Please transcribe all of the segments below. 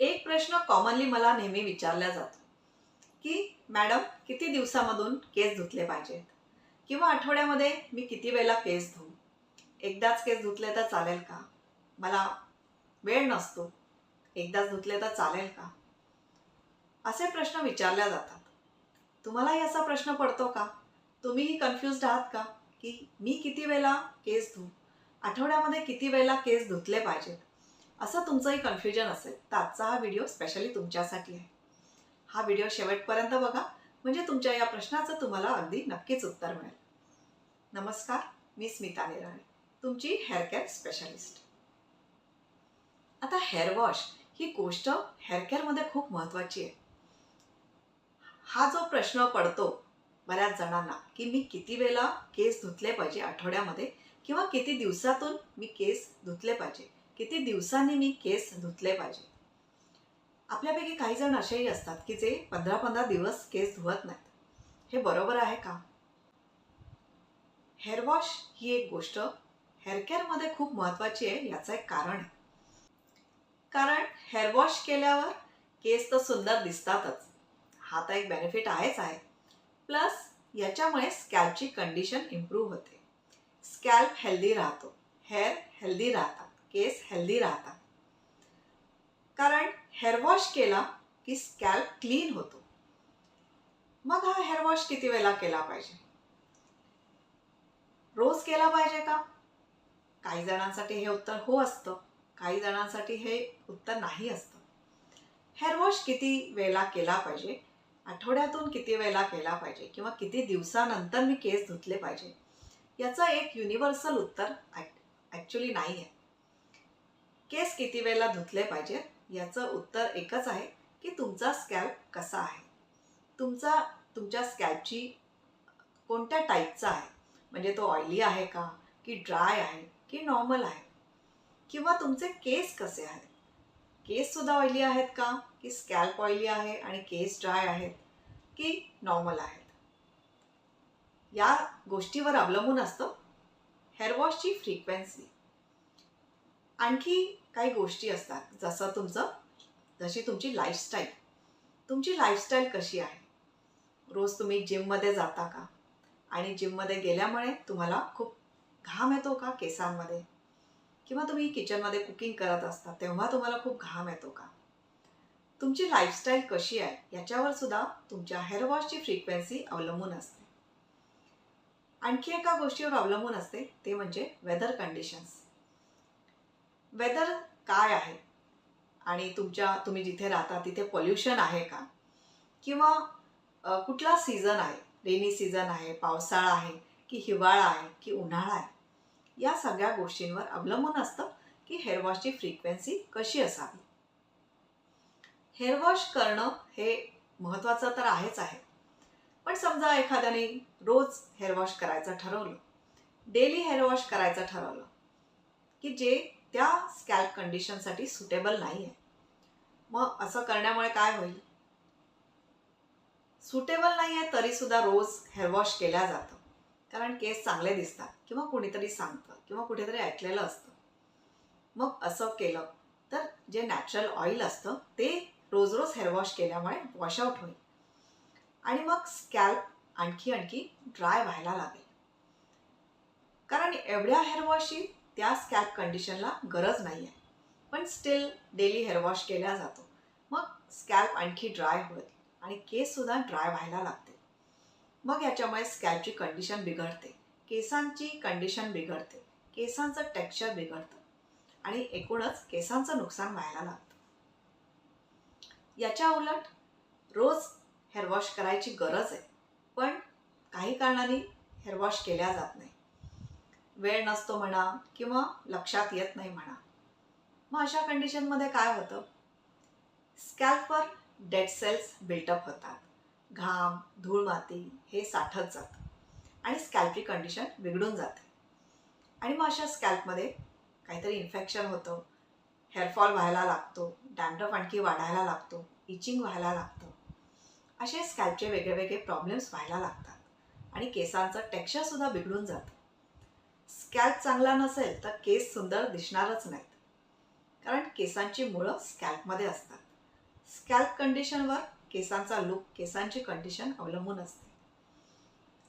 एक प्रश्न कॉमनली मला नेहमी विचारला जातो. की मॅडम किती दिवसामधून केस धुतले पाहिजेत? किंवा आठवड्यामध्ये मी किती वेळेला केस धुऊ? एकदाच केस धुतले तर चालेल का? मला वेळ नसतो. एकदाच धुतले तर चालेल का? असे प्रश्न विचारल्या जातात. तुम्हालाही असा प्रश्न पडतो का? तुम्हीही कन्फ्युज आहात का? की मी किती वेळेला केस धुऊ? आठवड्यामध्ये किती वेळेला केस धुतले पाहिजेत? असं तुमचंही कन्फ्युजन असेल तर आजचा हा व्हिडिओ स्पेशली तुमच्यासाठी आहे. हा व्हिडिओ शेवटपर्यंत बघा. म्हणजे तुमच्या या प्रश्नाचं तुम्हाला अगदी नक्कीच उत्तर मिळेल. नमस्कार मी स्मिता निराणे तुमची हेअर केअर स्पेशलिस्ट आता हेअर वॉश ही गोष्ट हेअर केअरमध्ये खूप महत्त्वाची आहे. हा जो प्रश्न पडतो बऱ्याच जणांना की मी किती वेळा केस धुतले पाहिजे आठवड्यामध्ये किंवा किती दिवसातून मी केस धुतले पाहिजे? किती दिवसांनी मी केस धुतले पाहिजे. आपल्यापैकी काही जण असेही असतात की जे पंधरा पंधरा दिवस केस धुवत नाहीत. हे बरोबर आहे का? हेअर वॉश ही एक गोष्ट हेअरकेअरमध्ये खूप महत्त्वाची आहे याचं एक कारण आहे. कारण हेअर वॉश केल्यावर केस तर सुंदर दिसतातच. हा तर एक बेनिफिट आहेच आहे. प्लस याच्यामुळे स्कॅल्पची कंडिशन इम्प्रूव्ह होते. स्कॅल्प हेल्दी राहतो. हेअर हेल्दी राहतात. केस हेल्दी राहतात. कारण हेअर वॉश केला की स्कॅल्प क्लीन होतो. मग हा हेअर वॉश किती वेळेला केला पाहिजे? रोज केला पाहिजे का? काही जणांसाठी हे उत्तर हो असतं. काही जणांसाठी हे उत्तर नाही असतं. हेअर वॉश किती वेळेला केला पाहिजे? आठवड्यातून किती वेळेला केला पाहिजे? किंवा किती दिवसानंतर मी केस धुतले पाहिजे? याचं एक युनिव्हर्सल उत्तर ॲक्च्युली नाही आहे केस किती वेळेला धुतले पाहिजेत? याचं उत्तर एकच आहे की तुमचा स्कॅल्प कसा आहे? तुमचा तुमच्या स्कॅल्पची कोणत्या टाईपचा आहे? म्हणजे तो ऑइली आहे का? की ड्राय आहे? की नॉर्मल आहे? किंवा तुमचे केस कसे आहेत? केससुद्धा ऑइली आहेत का? की स्कॅल्प ऑइली आहे आणि केस ड्राय आहेत? की नॉर्मल आहेत? या गोष्टीवर अवलंबून असतं हेअर वॉशची फ्रिक्वेन्सी आणखी काही गोष्टी असतात. जसं तुमचं जशी तुमची लाईफस्टाईल तुमची लाईफस्टाईल कशी आहे? रोज तुम्ही जिममध्ये जाता का? आणि जिममध्ये गेल्यामुळे तुम्हाला खूप घाम येतो का केसांमध्ये? किंवा तुम्ही किचनमध्ये कुकिंग करत असता तेव्हा तुम्हाला खूप घाम येतो का? तुमची लाईफस्टाईल कशी आहे? याच्यावर सुद्धा तुमच्या हेअरवॉशची फ्रिक्वेन्सी अवलंबून असते. आणखी एका गोष्टीवर अवलंबून असते ते म्हणजे वेदर कंडिशन्स वेदर काय आहे? आणि तुमच्या तुम्ही जिथे राहता तिथे पोल्युशन आहे का? किंवा कुठला सीझन आहे? रेनी सीझन आहे पावसाळा आहे की हिवाळा आहे की उन्हाळा आहे? या सगळ्या गोष्टींवर अवलंबून असतं की हेअरवॉशची फ्रिक्वेन्सी कशी असावी? हेअरवॉश करणं हे महत्त्वाचं तर आहेच आहे. पण समजा एखाद्याने रोज हेअर वॉश करायचं ठरवलं डेली हेअर वॉश करायचं ठरवलं की जे त्या स्कॅल्प कंडिशनसाठी सुटेबल नाही आहे मग असं करण्यामुळे काय होईल? सुटेबल नाही आहे तरीसुद्धा रोज हेअर वॉश केल्या जातं. कारण केस चांगले दिसतात किंवा कुणीतरी सांगतं किंवा कुठेतरी ऐकलेलं असतं. मग असं केलं तर जे नॅचरल ऑइल असतं ते रोज रोज हेअर वॉश केल्यामुळे वॉशआउट होईल. आणि मग स्कॅल्प आणखी आणखी ड्राय व्हायला लागेल. कारण एवढ्या हेअरवॉशची त्या स्कॅप कंडिशनला गरज नाही आहे पण स्टील डेली हेअर वॉश केला जातो. मग स्कॅल्प आणखी ड्राय होईल आणि केससुद्धा ड्राय व्हायला लागते. मग याच्यामुळे स्कॅल्पची कंडिशन बिघडते. केसांची कंडिशन बिघडते. केसांचं टेक्स्चर बिघडतं. आणि एकूणच केसांचं नुकसान व्हायला लागतं. याच्या उलट रोज हेअर वॉश करायची गरज आहे. पण काही कारणाने हेअर वॉश केल्या जात नाही. वेळ नसतो म्हणा किंवा लक्षात येत नाही म्हणा. मग अशा कंडिशनमध्ये काय होतं? स्कॅल्पवर डेड सेल्स बिल्टअप होतात. घाम धूळ माती हे साठत जातं. आणि स्कॅल्पची कंडिशन बिघडून जाते. आणि मग अशा स्कॅल्पमध्ये काहीतरी इन्फेक्शन होतं. हेअरफॉल व्हायला लागतो डॅन्ड्रफ आणखी वाढायला लागतो इचिंग व्हायला लागतं. असे स्कॅल्पचे वेगळे वेगळे प्रॉब्लेम्स व्हायला लागतात. आणि केसांचं टेक्स्चरसुद्धा बिघडून जातं. स्कॅल्प चांगला नसेल तर केस सुंदर दिसणारच नाहीत. कारण केसांची मुळं स्कॅल्पमध्ये असतात. स्कॅल्प कंडिशनवर केसांचा लुक केसांची कंडिशन अवलंबून असते.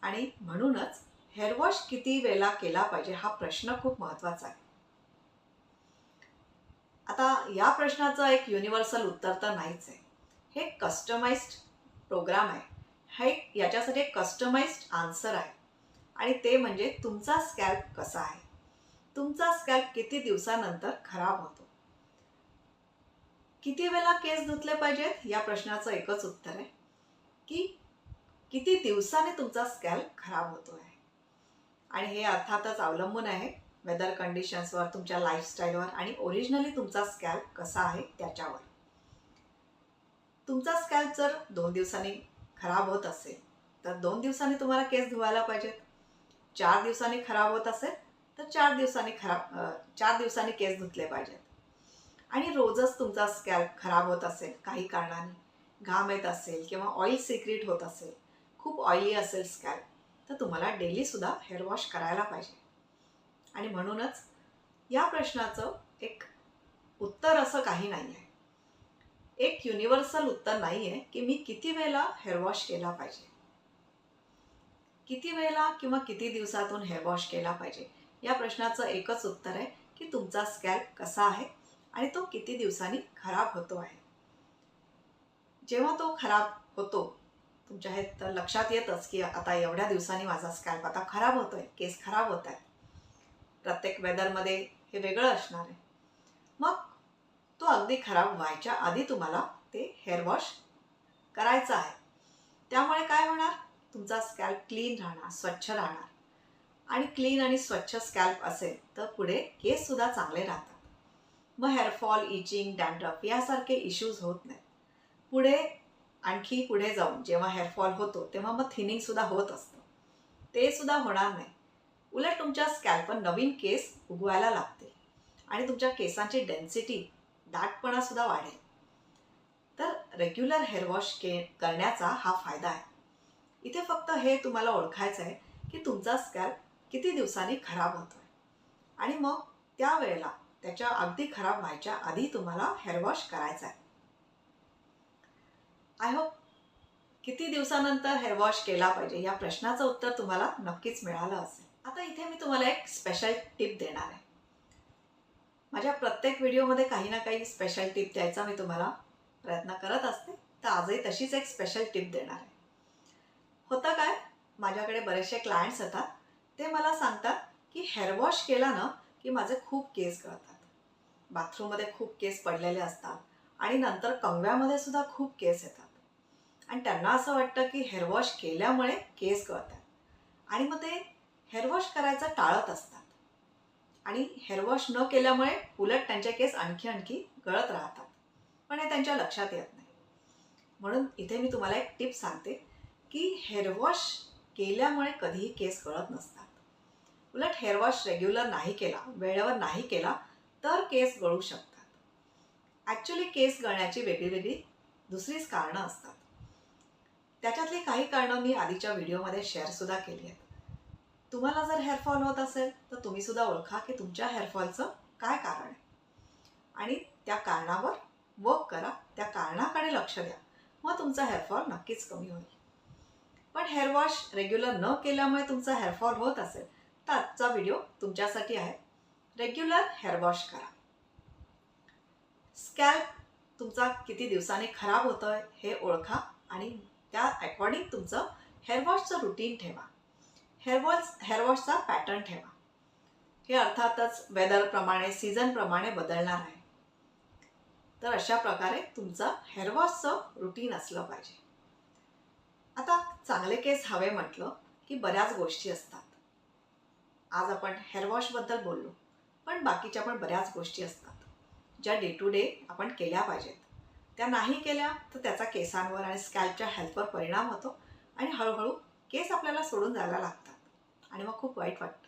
आणि म्हणूनच हेअरवॉश किती वेळा केला पाहिजे हा प्रश्न खूप महत्त्वाचा आहे. आता या प्रश्नाचं एक युनिव्हर्सल उत्तर तर नाहीच आहे. हे कस्टमाइज्ड प्रोग्राम आहे. हे याच्यासाठी एक कस्टमाइज्ड आन्सर आहे. आणि ते म्हणजे तुमचा स्कॅल्प कसा आहे? तुमचा स्कॅल्प किती दिवसानंतर खराब होतो? किती वेळा केस धुतले पाहिजेत? या प्रश्नाचं एकच उत्तर आहे की किती दिवसाने तुमचा स्कॅल्प खराब होतो आहे आणि हे अर्थातच अवलंबून आहे वेदर कंडिशन्सवर तुमच्या लाईफस्टाईलवर आणि ओरिजिनली तुमचा स्कॅल्प कसा आहे त्याच्यावर. तुमचा स्कॅल्प जर दोन दिवसांनी खराब होत असेल तर दोन दिवसांनी तुम्हाला केस धुवायला पाहिजेत. चार दिवसांनी खराब होत असेल तर चार दिवसांनी खराब चार दिवसांनी केस धुतले पाहिजेत. आणि रोजच तुमचा स्कॅल्प खराब होत असेल काही कारणाने घाम येत असेल किंवा ऑइल सिक्रेट होत असेल खूप ऑइली असेल स्कॅल्प तर तुम्हाला डेलीसुद्धा हेअर वॉश करायला पाहिजे. आणि म्हणूनच या प्रश्नाचं एक उत्तर असं काही नाही आहे एक युनिव्हर्सल उत्तर नाही आहे की मी किती वेळेला हेअर वॉश केला पाहिजे. किती वेळेला किंवा किती दिवसातून हेअर वॉश केला पाहिजे? या प्रश्नाचं एकच उत्तर आहे की तुमचा स्कॅल्प कसा आहे आणि तो किती दिवसांनी खराब होतो आहे? जेव्हा तो खराब होतो तुमच्या हे तर लक्षात येतच की आता एवढ्या दिवसांनी माझा स्कॅल्प आता खराब होतोय केस खराब होत आहे. प्रत्येक वेदरमध्ये हे वेगळं असणार आहे. मग तो अगदी खराब व्हायच्या आधी तुम्हाला ते हेअर वॉश करायचं आहे. त्यामुळे काय होणार? तुमचा स्कॅल्प क्लीन राहणार स्वच्छ राहणार. आणि क्लीन आणि स्वच्छ स्कॅल्प असेल तर पुढे केससुद्धा चांगले राहतात. मग हेअरफॉल इचिंग डॅन्ड्रफ यासारखे इश्यूज होत नाहीत पुढे आणखी पुढे जाऊन जेव्हा हेअरफॉल होतो तेव्हा मग थिनिंगसुद्धा होत असतं. ते सुद्धा होणार नाही. उलट तुमच्या स्कॅल्पवर नवीन केस उगवायला लागते आणि तुमच्या केसांची डेन्सिटी दाटपणासुद्धा वाढेल. तर रेग्युलर हेअर वॉश के करण्याचा हा फायदा आहे. इथे फक्त हे तुम्हाला ओळखायचं आहे की तुमचा स्कॅल्प किती दिवसांनी खराब होतो आहे आणि मग त्यावेळेला त्याच्या अगदी खराब व्हायच्या आधी तुम्हाला हेअर वॉश करायचा आहे. आय होप किती दिवसानंतर हेअर वॉश केला पाहिजे या प्रश्नाचं उत्तर तुम्हाला नक्कीच मिळालं असेल. आता इथे मी तुम्हाला एक स्पेशल टिप देणार आहे. माझ्या प्रत्येक व्हिडिओमध्ये काही ना काही स्पेशल टिप द्यायचा मी तुम्हाला प्रयत्न करत असते. तर आजही तशीच एक स्पेशल टिप देणार आहे. होतं काय? माझ्याकडे बरेचसे क्लायंट्स येतात. ते मला सांगतात की हेअर वॉश केला ना की माझे खूप केस गळतात. बाथरूममध्ये खूप केस पडलेले असतात. आणि नंतर कंगव्यामध्ये सुद्धा खूप केस येतात. आणि त्यांना असं वाटतं की हेअर वॉश केल्यामुळे केस गळतात. आणि मग ते हेअर वॉश करायचं टाळत असतात. आणि हेअर वॉश न केल्यामुळे उलट त्यांचे केस आणखी आणखी गळत राहतात. पण हे त्यांच्या लक्षात येत नाही. म्हणून इथे मी तुम्हाला एक टिप सांगते. की हेअरवॉश केल्यामुळे कधीही केस गळत नसतात. उलट हेअर वॉश रेग्युलर नाही केला वेळेवर नाही केला तर केस गळू शकतात. ॲक्च्युली केस गळण्याची वेगळी वेगळी दुसरीच कारणं असतात. त्याच्यातली काही कारणं मी आधीच्या व्हिडिओमध्ये शेअरसुद्धा केली आहेत. तुम्हाला जर हेअरफॉल होत असेल तर तुम्ही सुद्धा ओळखा की तुमच्या हेअरफॉलचं काय कारण आहे. आणि त्या कारणावर वर्क करा त्या कारणाकडे लक्ष द्या. मग तुमचा हेअरफॉल नक्कीच कमी होईल. पण हेअर वॉश रेग्युलर न केल्यामुळे तुमचा हेअरफॉल होत असेल तर आजचा व्हिडिओ तुमच्यासाठी आहे. रेग्युलर हेअर वॉश करा. स्कॅल्प तुमचा किती दिवसांनी खराब होतं आहे हे ओळखा आणि त्या अकॉर्डिंग तुमचं हेअरवॉशचं रुटीन ठेवा. हेअरवॉश हेअरवॉशचा पॅटर्न ठेवा. हे अर्थातच वेदरप्रमाणे सीझनप्रमाणे बदलणार आहे. तर अशा प्रकारे तुमचं हेअरवॉशचं रुटीन असलं पाहिजे. आता चांगले केस हवे म्हटलं की बऱ्याच गोष्टी असतात. आज आपण हेअर वॉशबद्दल बोललो पण बाकीच्या पण बऱ्याच गोष्टी असतात. ज्या डे टू डे आपण केल्या पाहिजेत. त्या नाही केल्या तर त्याचा केसांवर आणि स्कॅल्पच्या हेल्थवर परिणाम होतो आणि हळूहळू केस आपल्याला सोडून जायला लागतात. आणि मग खूप वाईट वाटतं.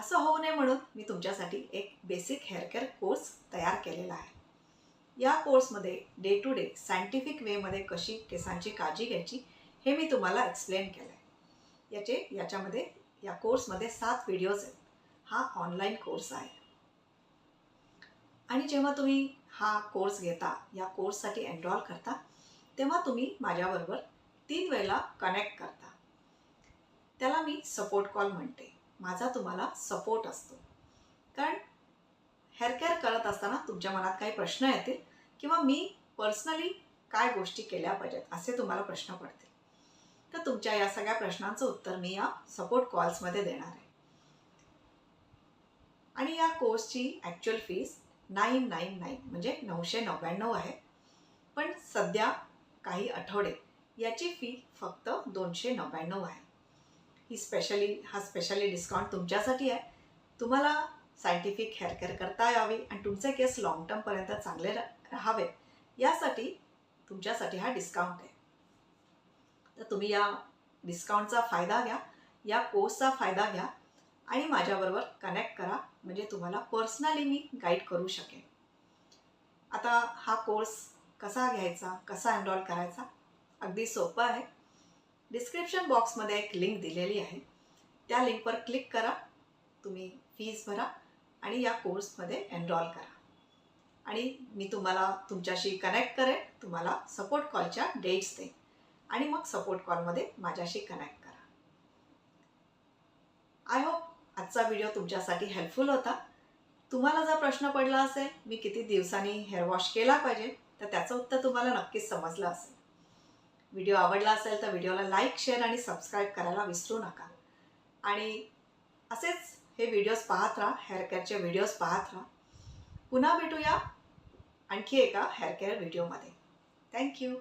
असं होऊ नये म्हणून मी तुमच्यासाठी एक बेसिक हेअर केअर कोर्स तयार केलेला आहे. या कोर्समध्ये डे टू डे सायंटिफिक वेमध्ये कशी केसांची काळजी घ्यायची हे मी तुम्हाला एक्सप्लेन केलं आहे याचे याच्यामध्ये या कोर्समध्ये सात व्हिडिओज आहेत. हा ऑनलाईन कोर्स आहे. आणि जेव्हा तुम्ही हा कोर्स घेता या कोर्ससाठी एनरॉल करता तेव्हा तुम्ही माझ्याबरोबर तीन वेळेला कनेक्ट करता. त्याला मी सपोर्ट कॉल म्हणते. माझा तुम्हाला सपोर्ट असतो. कारण हेअरकेअर करत असताना तुमच्या मनात काही प्रश्न येतील किंवा मी पर्सनली काय गोष्टी केल्या पाहिजेत असे तुम्हाला प्रश्न पडतील. तर तुमच्या या सगळ्या प्रश्नांचं उत्तर मी या सपोर्ट कॉल्समध्ये देणार आहे. आणि या कोर्सची actual fees nine nine nine म्हणजे नऊशे नव्याण्णव आहे. पण सध्या काही आठवडे याची फी फक्त दोनशे नव्याण्णव आहे. ही स्पेशली हा स्पेशली डिस्काउंट तुमच्यासाठी आहे. तुम्हाला सायंटिफिक हेअरकेअर करता यावी आणि तुमचे केस लाँग टर्मपर्यंत चांगले राहावे यासाठी तुमच्यासाठी हा डिस्काउंट आहे. तर तुम्ही या डिस्काउंटचा फायदा घ्या या कोर्सचा फायदा घ्या आणि माझ्याबरोबर कनेक्ट करा म्हणजे तुम्हाला पर्सनली मी गाईड करू शकेन. आता हा कोर्स कसा घ्यायचा कसा एनरॉल करायचा अगदी सोपं आहे. डिस्क्रिप्शन बॉक्समध्ये एक लिंक दिलेली आहे. त्या लिंकवर क्लिक करा तुम्ही फीज भरा आणि या कोर्समध्ये एनरॉल करा. आणि मी तुम्हाला तुमच्याशी कनेक्ट करेन तुम्हाला सपोर्ट कॉलच्या डेट्स देईन. आणि मग सपोर्ट कॉलमध्ये माझ्याशी कनेक्ट करा. आय होप आजचा व्हिडिओ तुमच्यासाठी हेल्पफुल होता. तुम्हाला जर प्रश्न पडला असेल मी किती दिवसांनी हेअर वॉश केला पाहिजे तर त्याचं उत्तर तुम्हाला नक्कीच समजलं असेल. व्हिडिओ आवडला असेल तर व्हिडिओला लाईक शेअर आणि सबस्क्राईब करायला विसरू नका. आणि असेच हे व्हिडिओज पाहत राहा हेअर केअरचे व्हिडिओज पाहत राहा. पुन्हा भेटूया आणखी एका हेअर केअर व्हिडिओमध्ये थँक्यू